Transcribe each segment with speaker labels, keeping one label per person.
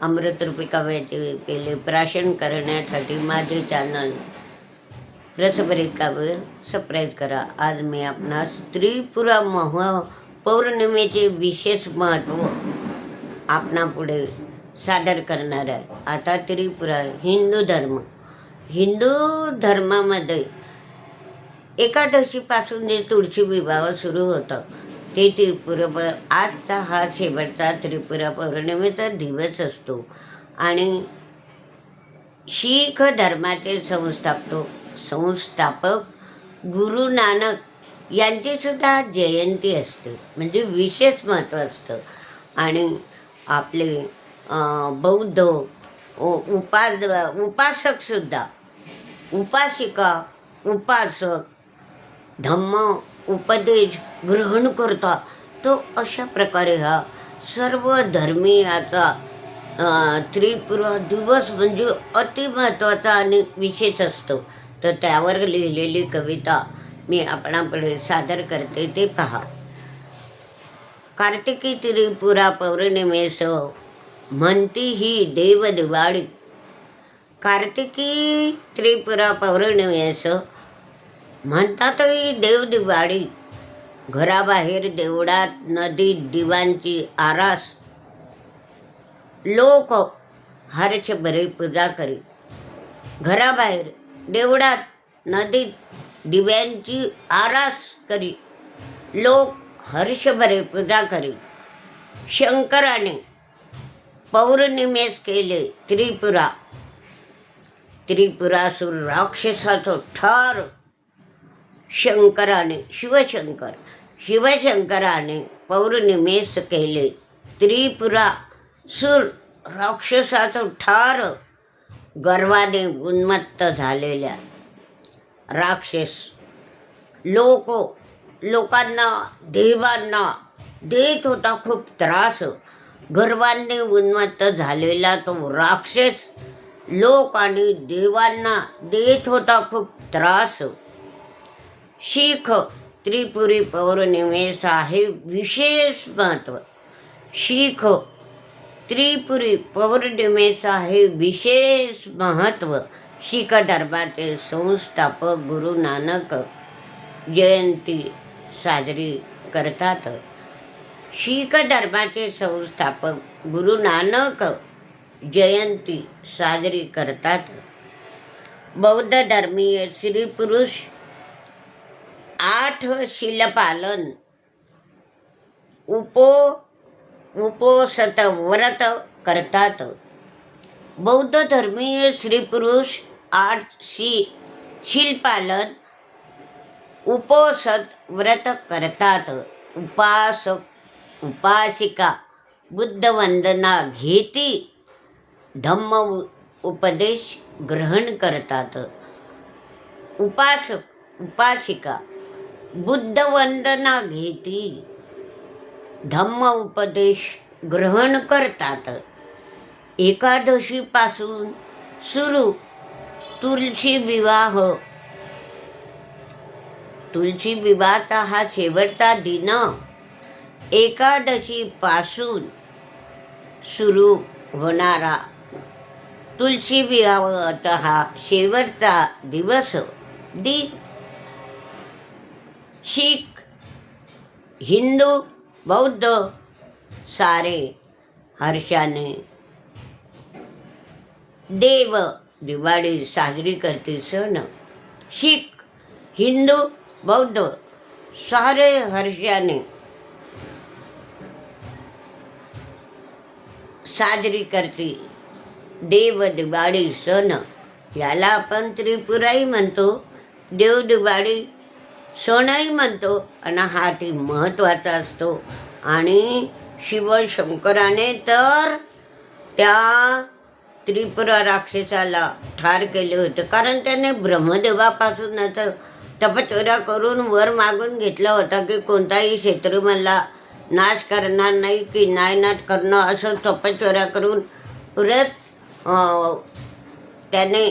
Speaker 1: अमृतरूपी काव्याचे केले प्राशन करण्यासाठी माझे चॅनल रसभरीत काव्य सबस्क्राईब करा. आज मी आपणास त्रिपुरा मह पौर्णिमेचे विशेष महत्त्व आपणापुढे सादर करणार आहे. आता त्रिपुरा हिंदू धर्म. हिंदू धर्मामध्ये एकादशीपासून जे तुळशी विवाह सुरू होतं. ते त्रिपुरा प आजचा हा शेवटचा त्रिपुरा पौर्णिमेचा दिवस असतो. आणि शीख धर्माचे संस्थापक संस्थापक गुरु नानक यांची सुद्धा जयंती असते. म्हणजे विशेष महत्त्व असतं. आणि आपले बौद्ध उपास उपासकसुद्धा उपासिका उपासक धम्म उपदेश ग्रहण करता तो अशा प्रकारे हा सर्व धर्मीयाचा त्रिपुरा दिवस म्हणजे अतिमहत्त्वाचा आणि विशेष असतो. तर त्यावर लिहिलेली कविता मी आपणापुढे सादर करते ते पहा. कार्तिकी त्रिपुरा पौर्णिमेस म्हणती ही देव दिवाळी कार्तिकी त्रिपुरा पौर्णिमेस म्हणतातही देव दिवाळी. घराबाहेर देवळात नदीत दिवांची आरास. लोक हर्ष बरे पूजा करी. घराबाहेर देवळात नदीत दिव्यांची आरास करी. लोक हर्षभरे पूजा करी. शंकराने पौर्णिमेस केले त्रिपुरा. त्रिपुरासूर राक्षसाचं ठार शंकराने शिवशंकर. शिवशंकराने पौर्णिमेस केले. त्रिपुरा सुर राक्षसाचं ठार गर्वाने उन्मत्त झालेल्या राक्षस. लोक लोकांना देवांना देत होता खूप त्रास. गर्वाने उन्मत्त झालेला तो राक्षस लोक आणि देवांना देत होता खूप त्रास. शीख त्रिपुरी पौर्णिमेस आहे विशेष महत्त्व शीख त्रिपुरी पौर्णिमेस आहे विशेष महत्त्व शीख धर्माचे संस्थापक गुरु नानक जयंती साजरी करतात. शीख धर्माचे संस्थापक गुरु नानक जयंती साजरी करतात. बौद्ध धर्मीय स्त्री पुरुष आठ शिलपालन. उपो उपोसत व्रत करतात. बौद्ध धर्मीय स्त्री पुरुष आठ शी शिलपालन उपोसत व्रत करतात. उपासक उपासिका बुद्धवंदना घेती धम्म उपदेश ग्रहण करतात. उपासक उपासिका बुद्ध वंदना घेती. धम्म उपदेश ग्रहण करतात. एकादशीपासून सुरू तुलसी विवाह. तुलसी विवाहाचा हा शेवटचा दिन एकादशीपासून सुरू होणारा तुलसी विवाहाचा हा शेवटचा दिवस दिन. शीख हिंदू बौद्ध सारे हर्षाने देव दिवाळी साजरी करते सण. शीख हिंदू बौद्ध सारे हर्षाने साजरी करते देव दिवाळी सण याला आपण त्रिपुराही म्हणतो. देव दिवाळी सणही म्हणतो आणि हा ती महत्त्वाचा असतो. आणि शिवशंकराने तर त्या त्रिपुरा राक्षसाला ठार केले होते. कारण त्याने ब्रह्मदेवापासून असं तपचोऱ्या करून वर मागून घेतला होता की कोणताही क्षेत्र मला नाश करणार नाही की नायनाट करणं असं तपचोऱ्या करून परत त्याने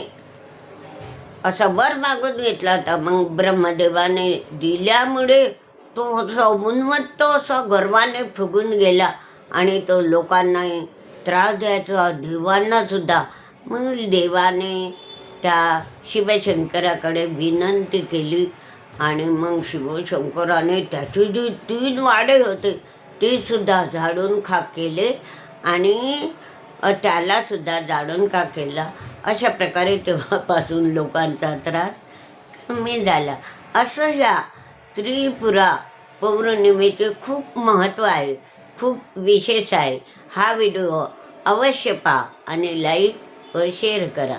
Speaker 1: असा वर मागून घेतला होता. मग ब्रह्मदेवाने दिल्यामुळे तो असा उन्मत्त असा गर्वाने फुगून गेला आणि तो लोकांना त्रास द्यायचा देवांना सुद्धा. मग देवाने त्या शिवशंकराकडे विनंती केली आणि मग शिवशंकराने त्याचे जे तीन वाडे होते ते सुद्धा झाडून खा केले आणि त्यालासुद्धा त्याला सुद्धा का केला. अशा प्रकारे तेव्हापासून लोकांचा त्रास कमी झाला. असं ह्या त्रिपुरा पौर्णिमेचे खूप महत्त्व आहे खूप विशेष आहे. हा व्हिडिओ अवश्य पहा आणि लाईक व शेअर करा.